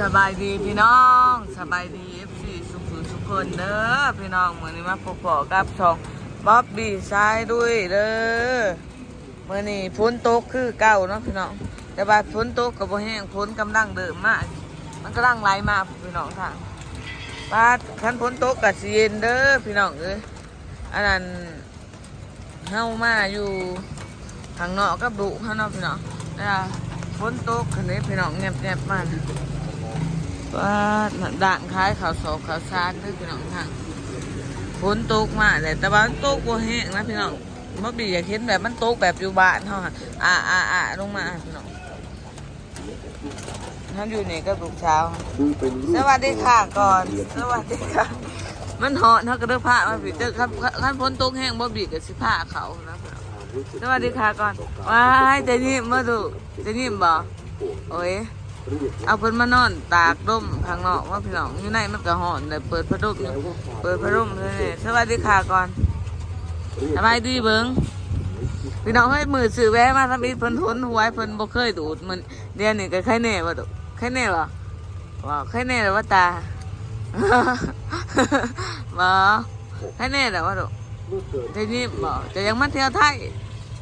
สบายดีพี่น้องสบายดีเอฟซีสุขุสุขคนเด้อพี่น้องเมือนี้มาพบปะกับช่องบ๊อบบี้ชายด้วยเด้อเมื่อนี้ฝนตกคือเก่าเนาะพี่น้องแต่ว่าฝนตกกับบ่แห้งฝนกำลังเดิมมาก มันกำลังไหลมาพี่น้องทางบ้านคันฝนตกกับสีเย็นเด้อพี่น้องเอ้ยอันนั้นเฮามาอยู่ข้างนอกกับดุข้างนอกพี่น้องนะฝนตกคันนี้พี่น้องเงียบเงียบๆมา ว่าด่างคล้ายขาวโศกขาวซาดเด้อพี่น้องทางฝนตกมาเลยแต่ว่ามันตกบ่แห้งนะพี่น้องบ่บีอยากเห็นแบบมันตกแบบอยู่บ้านเฮาค่ะอ่าอ่าอ่าลงมาพี่น้องท่านอยู่นี่ก็ลูกเช้า สวัสดีค่ะก่อน สวัสดีค่ะ มันเหาะเท่ากับเด้อผ้ามาบีเจอคันคันฝนตกแห้งบ่บีก็สิผ้าเขานะพี่น้องสวัสดีค่ะก่อนว้ายใจนิ่มาดูใจนิ่มบ่โอ้ย เอาเพิ่นมานอนตากร่มข้างนอกว่าพี่น้องอยู่ในมันก็ร้อนเลยเปิดพัดลมเปิดพัดลมเลยนี่สวัสดีค่ะก่อนสบายดีเบิ้งพี่น้องให้มือสื่อแวะมาทำอีเพิ่นทนหวให้เพิ่นบ่เคยดูดมันเดี๋ยวนี้ก็ไข่แน่ว่าดุไข่แน่เหรอว้าวไข่แน่หรอว่าตาบ่ไข่แน่เหรอว่าดุจะนี่บ่จะยังมาเที่ยวไทย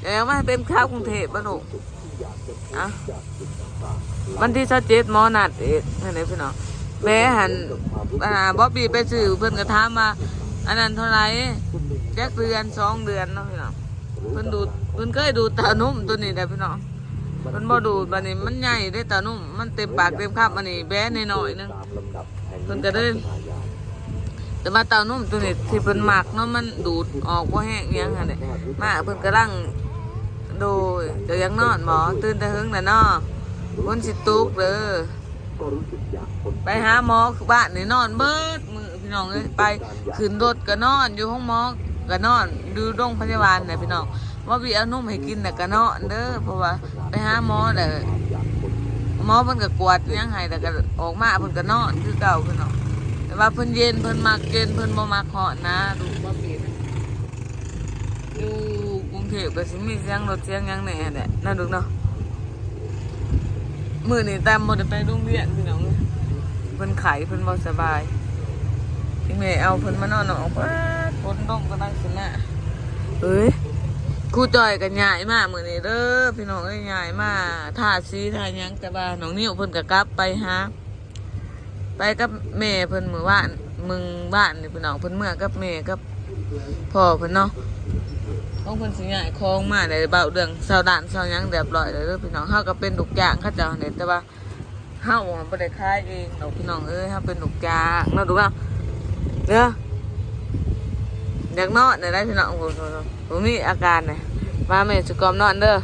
จะยังมาเป็นข้าวกรุงเทพบ่ดุอะ วันที่ชัดเจนหมอนัดเอกนั่นเองพี่น้องแม่หันอ่าบ๊อบบี้ไปซื้อเพิ่อนก็ถามมาอันนั้นเท่าไหร่แจ็คเดือนสองเดือนเนาะพี่น้องเพิ่นดูเพิ่นเคยดูตานุ่มตัวนี้ได้พี่น้องเพิ่นบ่ดูดบัดนี้มันใหญ่ได้ตานุ่มมันเต็มปากเต็มคำอันนี้แบ้น้อยนึงเพิ่นก็ได้แต่ว่าตานุ่มตัวนี้ที่เพิ่นหมักเนาะมันดูดออกบ่าแห้งยังหั่นมาเพิ่นกำลังดูจะยังนอนหมอตื่นแต่หึงน่ะเนาะ คนสิตุกเด้อก็รู้สึกอยไปหาหมอคือบ้านนี่นอนเบิดมือพี่น้องเอ้ยไปขึ้นรถก็นอนอยู่ห้องหมอก็นอนดูโรงพยาบาลน่ะพี่น้องว่าบีเอานุ่มให้กินน่ะก็นอนเด้อเพราะว่าไปหาหมอเด้อหมอเพิ่นก็กวดยังให้แต่ก็ออกมาเพิ่นก็นอนคือเก่าพี่น้องแต่ว่าเพิ่นเย็นเพิ่นมักเย็นเพิ่นบ่มักร้อนนะดูบ่บีนะอยู่กรุงเทพก็สิมีเสียงรถเสียงยังแหน่แหละน่าดูเนาะ มือนี่ตามหมดไปโรงเรียนพี่น้องเพิ่นไข้เพิ่นบ่สบายพี่เมย์เอาเพิ่นมานอนออกป้าดฝนตกก็ตั้งขึ้นมาเอ้ยครูจอยกันใหญ่มากมือนี่เด้อพี่น้องเอ้ยใหญ่มากท่าซีท่าหยังแต่ว่าน้องนิ้วเพิ่นก็กลับไปหาไปกับแม่เพิ่นมือบ้านมึงบ้านนี่พี่น้องเพิ่นเมื่อกับแม่กับพ่อเพิ่นเนาะ ของเพิ่นสิย้ายของมาได้เบาเรื่องชาวด่านชาวยังเรียบร้อยแล้วเด้อพี่น้องเฮาก็เป็นลูกจางเขาเจ้าเนี่ยแต่ว่าเฮาบ่ได้ขายเองดอกพี่น้องเอ้ยเฮาเป็นลูกจางเนาะดูว่าเด้ออยากนอนเลยได้พี่น้องโอ้โหผมมีอาการน่ะมาแม่สิกอมนอนเด้อ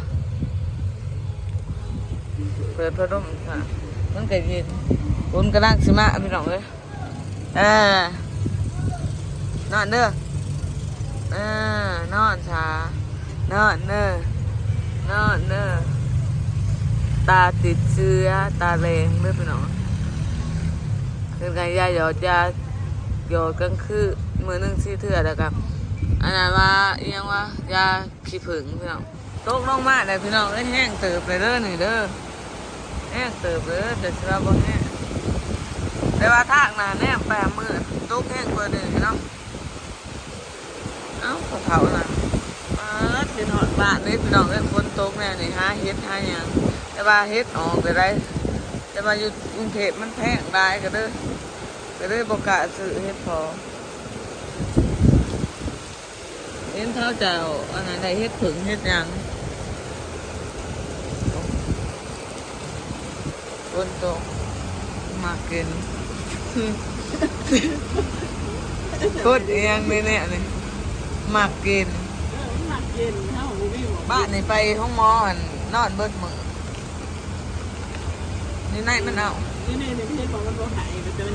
เปิดพัดลมค่ะมันเก็เย็นฝนกำลังสิมาพี่น้องเอ้ยเออนอนเด้อ เออนอนชานอนเนอนอนเนอตาติดเชื้อตาแรงเด้อพี่น้องเป็นไงยาหยอดยาหยอดกลางคืนมือหนึ่งสี่เถื่อแล้วกับอันนั้นว่าเอียงว่ายาขี้ผึ้งพี่น้องตกลงมาเลยพี่น้องได้แห้งเติบเลยเด้อนี่งเด้อแห้งเติบเลยเดี๋ยวสิว่าบ่แห้งแต่ว่าทางหนาแนมแปมมือตกแห้งกว่านี้เนาะ เอ้าของเขาน่ะเออสินหอดบ้านนี่พี่น้องเอ้ยฝนตกแน่นี่หาเฮ็ดหาหยังแต่ว่าเฮ็ดออกไปได้ แต่ว่าอยู่กรุงเทพมันแพงได้ก็เด้อก็เลยบ่กล้าซื้อเฮ็ดพอเห็นเขาเจ้าอันนั้นได้เฮ็ดผึ่งเฮ็ดยังฝนตกมากินพูด เอียงนี่เนี่ยนี่มากกินหนักเย็นเท่าหูวิวบ้านนี่ไปห้องหมอหั่นนอนเบิดมือนี่นายมันเอานี่นี่ในประเทศของมันโบหายมันจะเป็น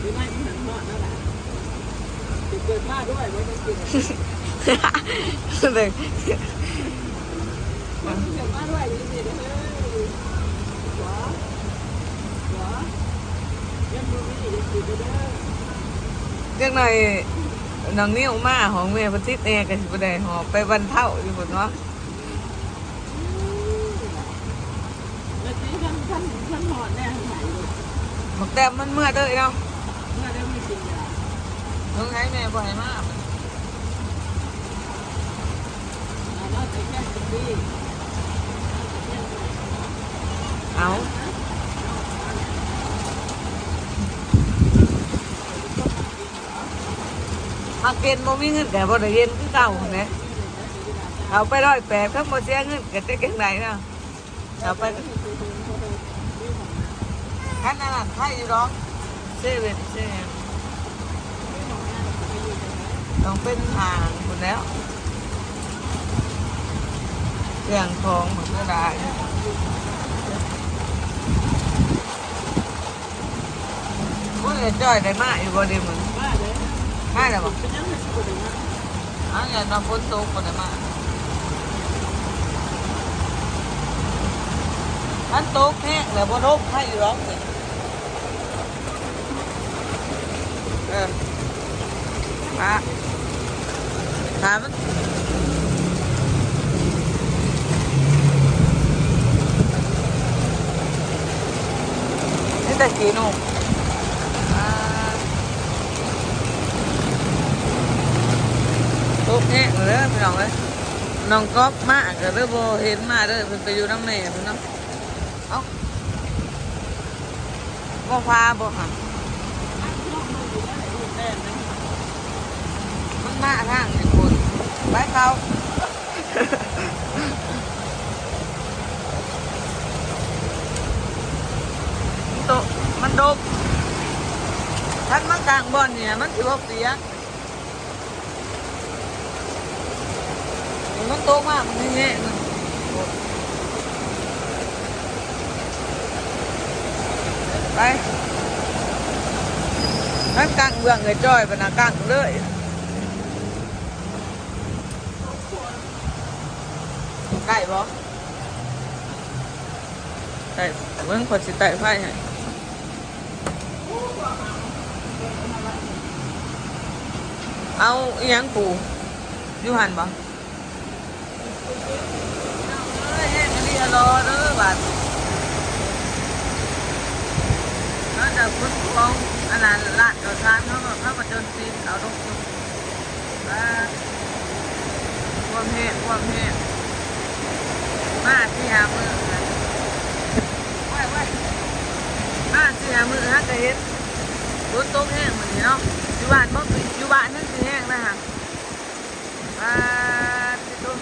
หรือไม่มันหันหอดนั่นแหละเกิดมาด้วยไม่ต้องกินเลยเกิดมาด้วยนี่นี่เด้อหัวหัวยังดูนี่ยังกินเด้อ เรื่องหน่อย น้องนิ้วมาของเมียปฏิษเองกันสิบได้หอบไปวันเท่าอยู่บนว่าแล้วที่ท่านานท่านหอดแน่หายเลบักแต้มมันเมื่อเด้อเนาะเมื่อได้ไม่กินยาต้องให้แม่บ่ให้มากเอา มาเกณฑ์บ่มีเงินแต่บ่ได้เรียนคือเก่าแหมเอาไปร้อยแปดครับบ่เสียเงินก็จะเก่งไหนเนาะเอาไปคันนั้นไทยอยู่ร้องเซเว่นเซเว่นต้องเป็นทางคุณแล้วเสียงทองเหมือนก็ได้พวกเนี่ยจ้อยได้มากอยู่บ่ดีมึงบ้าเลยง่ายเลยบ่เป็นยังไงสุดเลยนะอ้าวอย่ามาฝนตกบ่ได้มากอันตกแห้งแล้วบ่ทบให้อยู่ร้องสิเออมาถามมันนี่แต่กีนุ่มอ่า ตุ๊กแห้งเลยพี่น้องเลยน้องก๊อฟมากก็เลยโบเห็นมาเลยเพิ่นไปอยู่น้ำแม่เพิ่นเนาะเอ้าบ่พาบ่ค่ะมันมาทางนี่คุณไปเขามันโตมันดกทันมันกลางบ่อนเนี่ยมันถือว่าเสีย มันโตมากมันแงๆมันไปนั่นกลางเบื้องเลยจ้อยปะนะกลางเลยใกล้บ่ใกล้เมืองคนสิไต่ไฟให้เอาอียังปูยูหันบ่ ความเฮ็ดความเฮ็ดมาที่หามือไว้ไว้มาที่หามือฮะก็เฮ็ดรถตกแห้งเหมือนเนาะอยู่บ้านบ่อยู่บ้านนั่นสิแห้งนะฮะมาที่ตุ้ม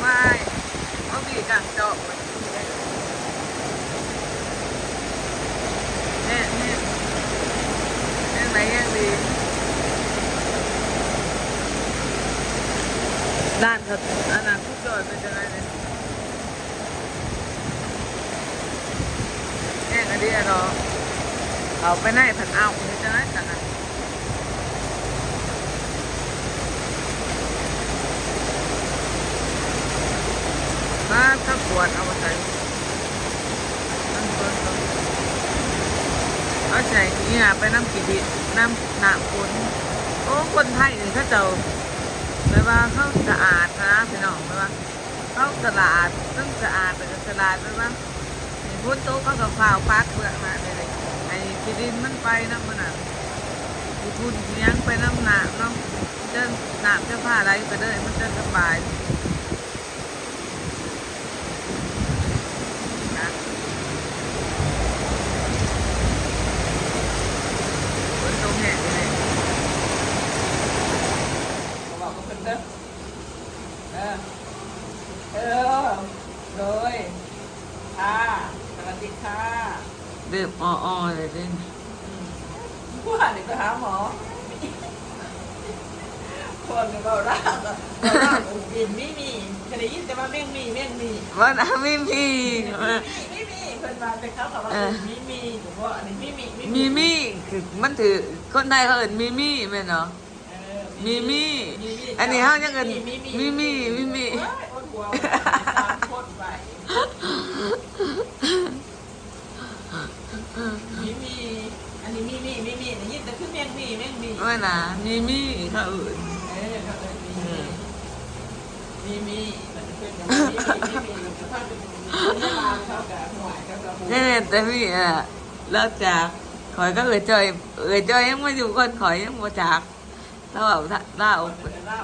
ไม่เอาบีกางจอกไว้แน่แน่แห้งไหนแห้งดีด้านเขาอันนั้นทุกจอยเป็นจังไงเนี่ยแห้งอันนี้อะเนาะเอาไปไหนผัดเอาเป็นจังไงจังไง มาถ้าปวดเอามาใส่น้ำเปิ้ลเอาใส่นี่นะไปน้ำกีดิน้ำหนาฝนโอ้คนไทยนี่เขาเจ้าแปลว่าเขาสะอาดนะพี่น้องแปลว่าเขาสะอาดต้องสะอาดแต่ก็สะอาดแปลว่าพ้นโต๊ะเขาก็ฝ่าวปักเปลือกมาเลยไอ้กีดินมันไปน้ำมันอะมีทุนเลี้ยงไปน้ำหนานาะเดินหนาจะผ้าอะไรไปเลยมันจะสบาย นะฝนตกแห้งเลยบอกกับ เด้อเออ เออ เลยค่ะสวัสดีค่ะเดือบอ้อๆเลยดิผู้หานี่ไปหาหมอคนเราร่างเราร่างกินไม่มีเคยได้ยินแต่ว่าเม่งมีเม่งมีวันอาไม่มีไม่มีเพิ่นมาแต่เขากับว่ามีมีหรือว่าอันนี้ไม่มีมีมีคือมันถือคนไทยเขาเอินมีมีแม่เนาะ มีมี่อันนี้เขายังเอินมีมี่มีมี่โอ้ยหัวโคตรไปมีมีอันนี้มีมีมีมีได้ยินแต่คือเม่งมีเม่งมีว่านะมีมี่เขาเอินเออเขาเลยมีมีมีมันเป็นอย่างนี้มีมีมีมันจะพาไปดูมีเวลาเขากับหัวเขาก็นี่แต่พี่อะเลิกจากขอยก็เอ่ยจอยเอ่ยจอยยังมาอยู่คนขอยยังมาจาก เราเอาเราเอาเป็นเล่า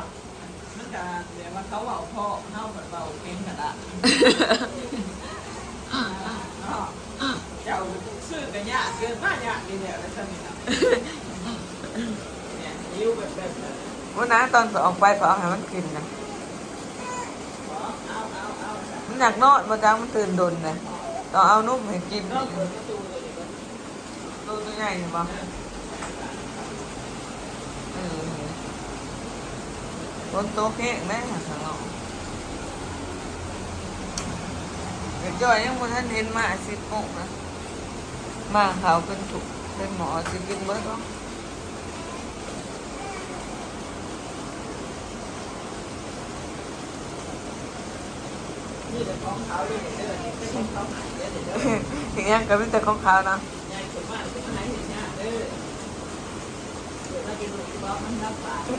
มันจะเดี๋ยวมันเขาเบาพ่อเน่าเหมือนเบาเก่งกันละเจ้าซื้อกันยากเกินมากยากนี่เนี่ยแล้วจะมีอะไรเนี่ยยิ้วแบบแบบวันนั้นตอนออกไปขอให้มันกินนะมันอยากนอนมาจ้างมันตื่นดนนะต้องเอานุ่มให้กินตัวใหญ่ใช่ปะ เออคนโตแข็งแน่ข้างนอกเดี๋ยวจอยยังบ่ทันเห็นมาสิบโมงนะมาเขาเป็นถูกเป็นหมอสิกินเบิดวะนี่แต่ของเขาเลยเด้อนี่เป็นของเขาหายเด้อเด้ออย่างเงี้ยก็เป็นแต่ของเขานะ ยายส่วนมากเป็นหายเห็นยากเด้อ เดี๋ยวเรากินลูกที่บ้านมันน้ปลาเด้อ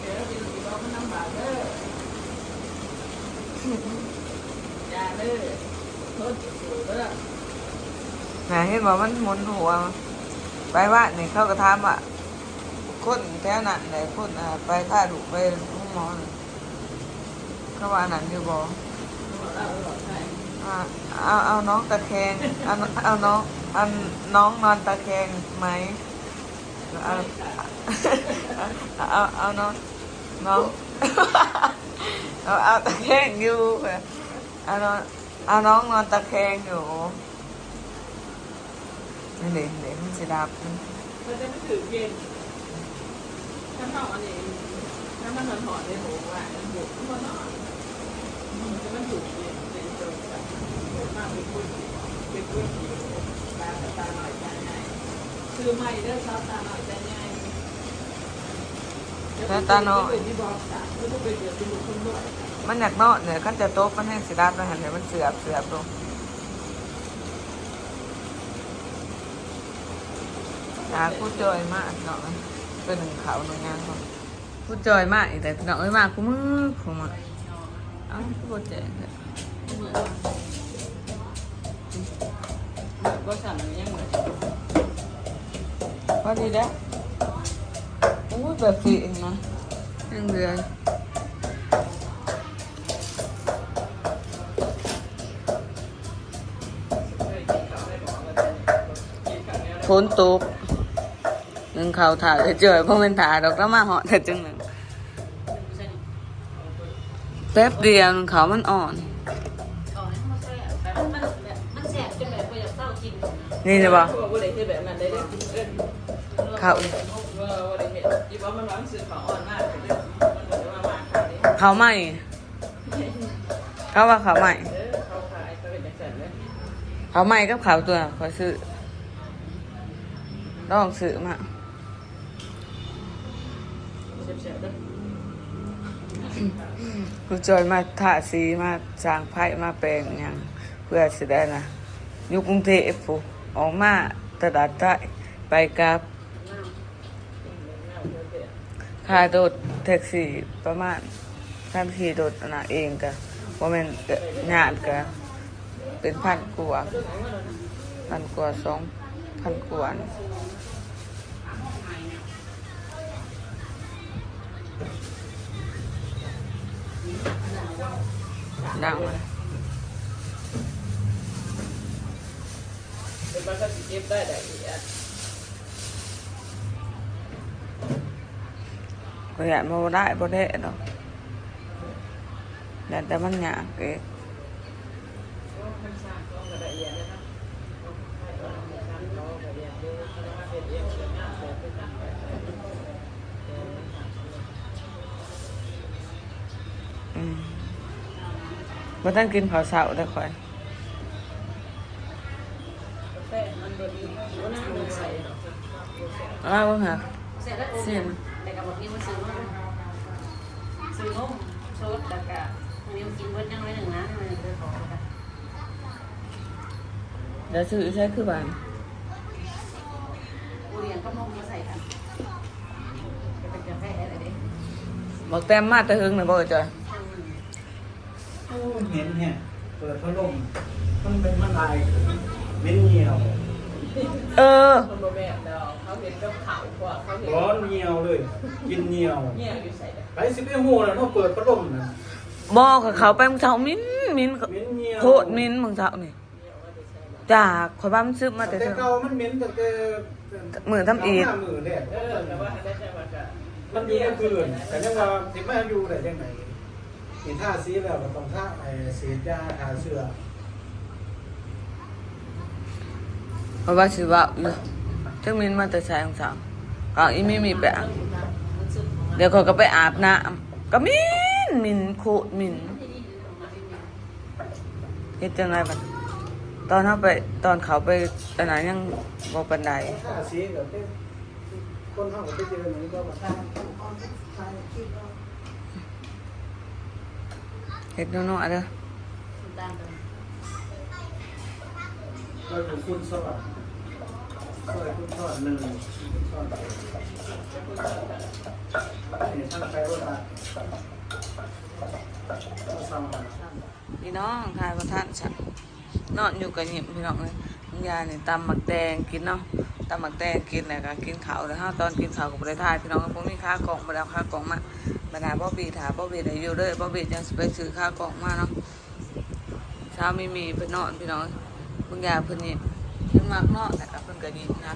เดี๋ยวเรากินลูกที่บ้านมันน้ำปลาเด้อยาเด้อโทษสูเด้อนเห็นว่ามันหมุนหัว ไปว่านี่เขาก็ถามอะคนแถวนั้นไหนคนอะไปท่าดุไปห้องหมอนเขาว่านั่นอยู่บ่อ่าบอาเอาเอาน้องตะแคงเอาเอาน้อง อาน้องนอนตะแคงไหมเอาเอาเอาน้องน้องเอาเอาตะแคงอยู่เอาน้องเอาน้องนอนตะแคงอยู่นี่เด็กเด็กมันสิดับมันจะไม่ถือเย็นถ้าเท่าอันนี้ถ้ามันนอนหอดในหูว่าหมูมันนอนมันจะมันถือเย็นเป็นจนแบบมากเป็นคนเป็นคน ตาตาหน่อยใจง่ายคือไม่เด้อชอบตาหน่อยใจง่ายที่บอกตาไม่ต้องไปเดือดเป็นคนด้วยมันอยากเนอนเหนี่ยขั้นจะโต๊ะมันแห้งสิดับนะฮะเดี๋ยวมันเสือบเสือบลงตาผู้จอยมากเนาะเป็นหนึ่งเขาหนึ่งงานเขาผู้จอยมากอีกแต่เนาะเอ้ยมากกูมือผมอะเอ้าผู้บดแจงเนี่ย ก็สั่นยังเหมือนพอดีแล้วอู้ยแบบสีเองนะยังเดือนฝนตกหนึ่งเขาถ่ายเจอเพราะมันถ่ายดอกแล้วมาเหาะแต่จังหนึ่งแป๊บเดียวหนึ่งเขามันอ่อน นี่ใช่ปะเขาบอกว่าเด็กที่แบบนั้นได้เลยเออเขาว่าว่าเด็กเห็นอีบอกมันร้องสื่อของอ่อนมากเลยมันเหมือนว่ามากค่ะนี่เขาใหม่เขาว่าเขาใหม่เออเขาขายก็เป็นจังสันเลยเขาใหม่กับเขาตัวขอซื้อลองซื้อมาเฉียบๆด้วยกูจอยมาทาสีมาสร้างไพ่มาแปลงหยังเพื่อสิได้นะอยู่กรุงเทพผู้ ออกมาตลาดใต้ไปกับค่าโดดแท็กซี่ประมาณท่านขี่โดดอันะเองกะว่าม่นก็ญาติกะเป็นพันกว่าพันกว่าสองพันกว่าดังเลย เป็นบ้านก็สิเก็บได้ได้อีกอ่ะ ก็อยากมาได้บ่ได้ดอกแต่แต่มันยากเอง มันสร้างก็ได้เอียดเลยนะให้เอาน้ำมันชั้นเขาก็เรียนดูเขาจะมาเป็นเองเสียงานเสียเป็นการแบบเออ อืมบ่ต้องกินข้าวเช้าได้อค่อย อ้าวฮะเสร็จแล้วโอเคแต่กับบอกนี้มันซื้อนมซื้อนมโซดแล้วก็อันนี้กินเบิร์ดยังไงหนึ่งนะมันเลยขอกันเดี๋ยวซื้อใช้คือบ้านกูเรียนก็นมมาใส่กันจะเป็นกาแฟอะไรเด็กบอกแต้มมาแต่หึงน่ะบ่จ้ะโอ้เห็นเนี่ยเปิดพัดลมมันเป็นมันลายเม้นเหี่ยว เออ คนบ่แม่นดอกเขาเห็นกับเขากว่าเขาเห็นร้อนเหี่ยวเลย กินเหี่ยวเนี่ยอยู่ใส่ได้ไปสิไปหูแล้วเนาะเปิดพัดลมนะบอกกับเขาไปมึงเช้ามิ้นมิ้นเม้นเหี่ยวโคตรมิ้นมึงเช้านี่จากข่อยบ้ามันซื้อมาแต่แต่เช้า เก่ามันเหม็นตั้งแต่เหมือนทำอีกหน้ามือแรกเออแต่ว่าได้แต่ว่าก็มันมีก็คืนแต่ยังว่าสิมาอยู่ได้จังไดนี่ท่าสีแล้วก็ต้องท่าไอ้เสียยาทาเสื้อ ข่อยว่าสิว่าอยู่จังมินมาแต่ช้าของเช้าก็อีมีมีไปอาบเดี๋ยวเขาก็ไปอาบน้ำก็มินมินโคตรมิ้นเฮ็ดจังไงบัดตอนเขาไปตอนเขาไปอันนั้นยังบ่ปานใดท่าสีก็เป็นคนเฮาก็ไปเจอมันก็ว่าเฮ็ดน้อยๆเด้อตามกันเราอยู่คุณสวัสดิ์ ซอยคุณทอดหนึ่งทอดนี่ท่านใครว่าเราสั่งมาพี่น้องทายประทานฉันนอนอยู่กับหยิบพี่น้องเลยบางยานี่ยตำหมักแดงกินเนาะตำหมักแดงกินแล้วก็กินข้าวแล้วฮะตอนกินข้าวก็บ่ได้ทายพี่น้องก็พวกนี้ค่ากล่องบ่ได้เอาค่ากล่องมาบรรดาบ่อบีถาบ่อบีได้อยู่เด้อบ่บีจังไปซื้อค่ากล่องมาเนาะเช้าไมีมีเพิ่นนอนพี่น้องบางยาเพิ่นนี่เพิ่นมักนอนแล้วก็เพิ่น ก็ยินนะ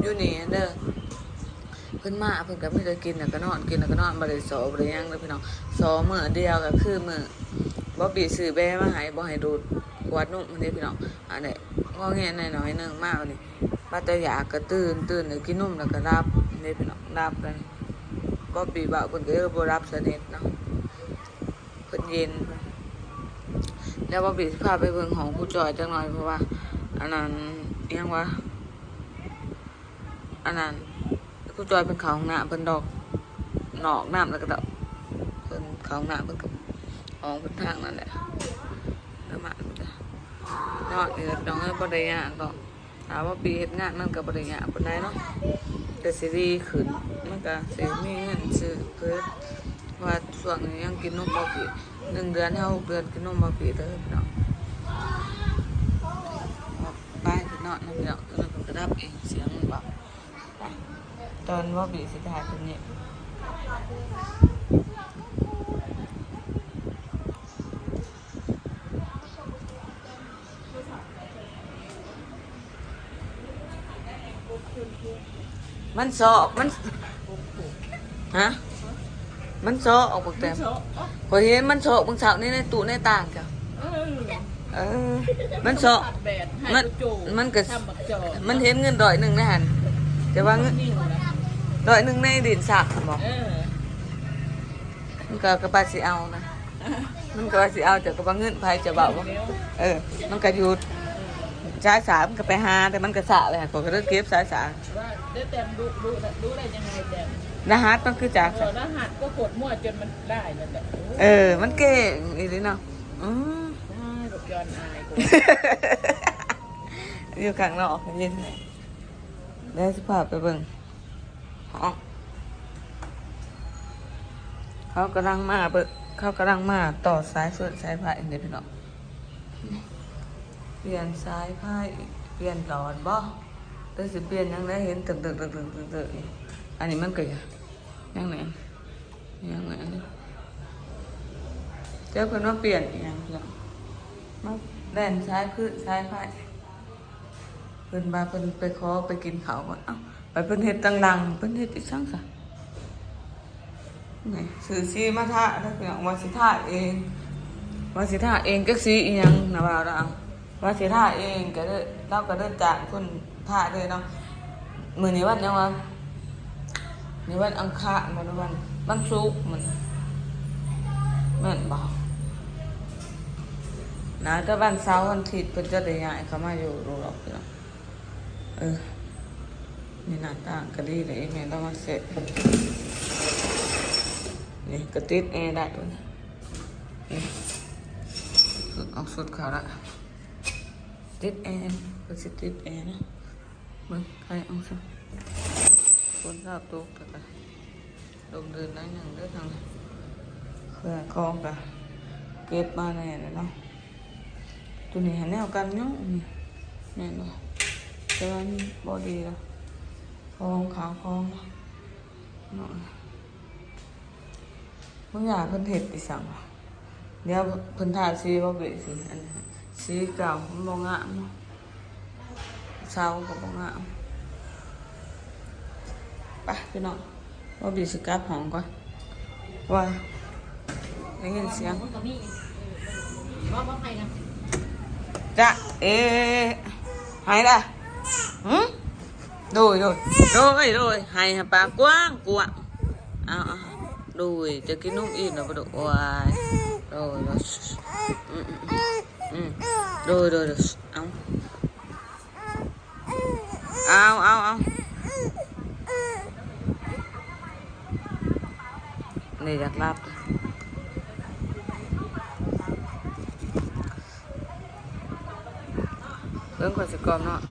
อยู่นี่เด้อเพิ่นมาเพิ่นก็ไม่ได้กินแล้วก็นอนกินแล้วก็นอนบ่ได้สอบ่ได้หยังเด้อพี่น้องสอมื้อเดียวก็คือมื้อบ่บีซื้อแบมาให้บ่ให้ดูดขวดนุ่มอันนี้พี่น้องอันนี้งอแงหน่อยๆหนึงมากอันนี้าต่อยากก็ตื่นตื่นแล้วกินนมแล้วก็รับนนี้พี่น้องรับกันบ่บีบ่เพิ่นก็เออบ่รับสนิทเนาะเพิ่นเย็นแล้วบ่บีสิพาไปเบิ่งของผู้จอยจังหน่อยเพราะว่าอันนั้นยังวะ อันนั้นผู้จอยเป็นเขาห้องน้ำเพิ่นดอกหนอกน้ำแล้วก็ดอกเพิ่นเขาห้องน้ำเพิ่นก็ออกเป็นทางนั่นแหละแล้วมาเนาะเออน้องเอ้ยบ่ได้ยากดอกถามว่าปีเฮ็ดงานมันก็บ่ได้ยากปานใดเนาะแต่สิดีขึ้นมันก็สิมีเงินซื้อเพิ่นว่าช่วนี้ยังกินนมบ่ปีหนึ่งเดือนเฮาเดือนกินนมบ่ปีเด้อพี่น้องออกไปพี่น้องนะพี่น้องแล้วมันก็ดับเองเสียงมันบาไป ตอนว่าบีสิถ่ายตรงนี้มันสอบมันฮะมันสอบออกปกแต่โชะพอเห็นมันสอบมึงสาวนี่ในตู้ในต่างจ้ะเออเออ มันสอบตัดแบดให้มันจูมันก็ทำบักจอมันเห็นเงินดอยหนึ่งนะฮันแต่ว่าเงินนิ่งนะ ดอยหนึ่งในดินสักบอกเออมันก็กระบาสิเอานะ มันกระบาสิเอาจากกระบาเงินไผจะเบาบ่เออ มันก็หยุดสายสามก็ไปหาแต่มันก็สะเลยก็ก็เลิกเก็บสายสามว่าได้แต่ดูดูดูได้ยังไงแต่นะฮะมันคือจากเออรหัสก็กดมั่วจนมันได้นั่นแหละเออ มันเก่งอีหลีเนาะอืมได้แบบย้อนอายกูอยู่ข้างนอกเย็นได้สภาพไปเบิ่ง อ๋อเขากำลังมาเบิ่งเขากำลังมาต่อสายเฟื่องสายไฟเดี๋ยวพี่น้องเปลี่ยนสายไฟเปลี่ยนหลอดบ่แต่สิเปลี่ยนยังได้เห็นตึกตึกตึกตึกตึกตึกอันนี้มันเกิดยังไงยังไงเจ้าเพิ่นว่าเปลี่ยนย่างพี่น้องมาแล่นสายคือสายไฟเพิ่นมาเพิ่นไปขอไปกินเขาก่อนเอ้า เพิ่นเฮ็ดตังลังเพิ่นเฮ็ดอีกซังซะนี่ซื้อซีมาทาแล้วพี่น้องว่าสิทาเองว่าสิทาเองจักสีอีหยังนะว่าเราว่าสิทาเองก็เด้เราก็เดินจากเพิ่นทาเลยเนาะมื้อนี้วันยังวะนี่วันอังคารมันวันวันศุกร์มันแม่นบ่นะแต่วันเสาร์วันอาทิตย์เพิ่นจะได้ย้ายเข้ามาอยู่โรงหรอกพี่น้องเออ นี่หน้าต่างก็ดีเลยแม่ต้องมาเสร็จนี่ก็ติดแอร์ได้ด้วยนะนี่สุดออกสุดเขาละติดแอร์ก็สิติดแอร์นะมึงใครเอาซะคนชอบตุกต่ก็ลงเดินได้หนึ่งเด้อทางนั้นเครื่องคองกะเก็บมาแน่เลยเนาะตัวนี้หันแนวกันเนาะนี่แน่นอนแต่ว่ามันบอดีแล้ว คองขาวคองเนาะเนมึงอยากเพิ่นเห็ดอีสังวะเดี๋ยวเพิ่นทาสีบ่เบะสิอันสีเก่ามันบ่งามเนาะเช้าก็บ่งามไปพี่น้องบ่บีสิกลับห้องก่อนว่าได้ยินเสียงมันก็มีว่าว่ใครนะจ้ะเอ๊หายละหื มโดยโดยโดยโดยหายหาปากกว้างกว้างเอาเอาโดย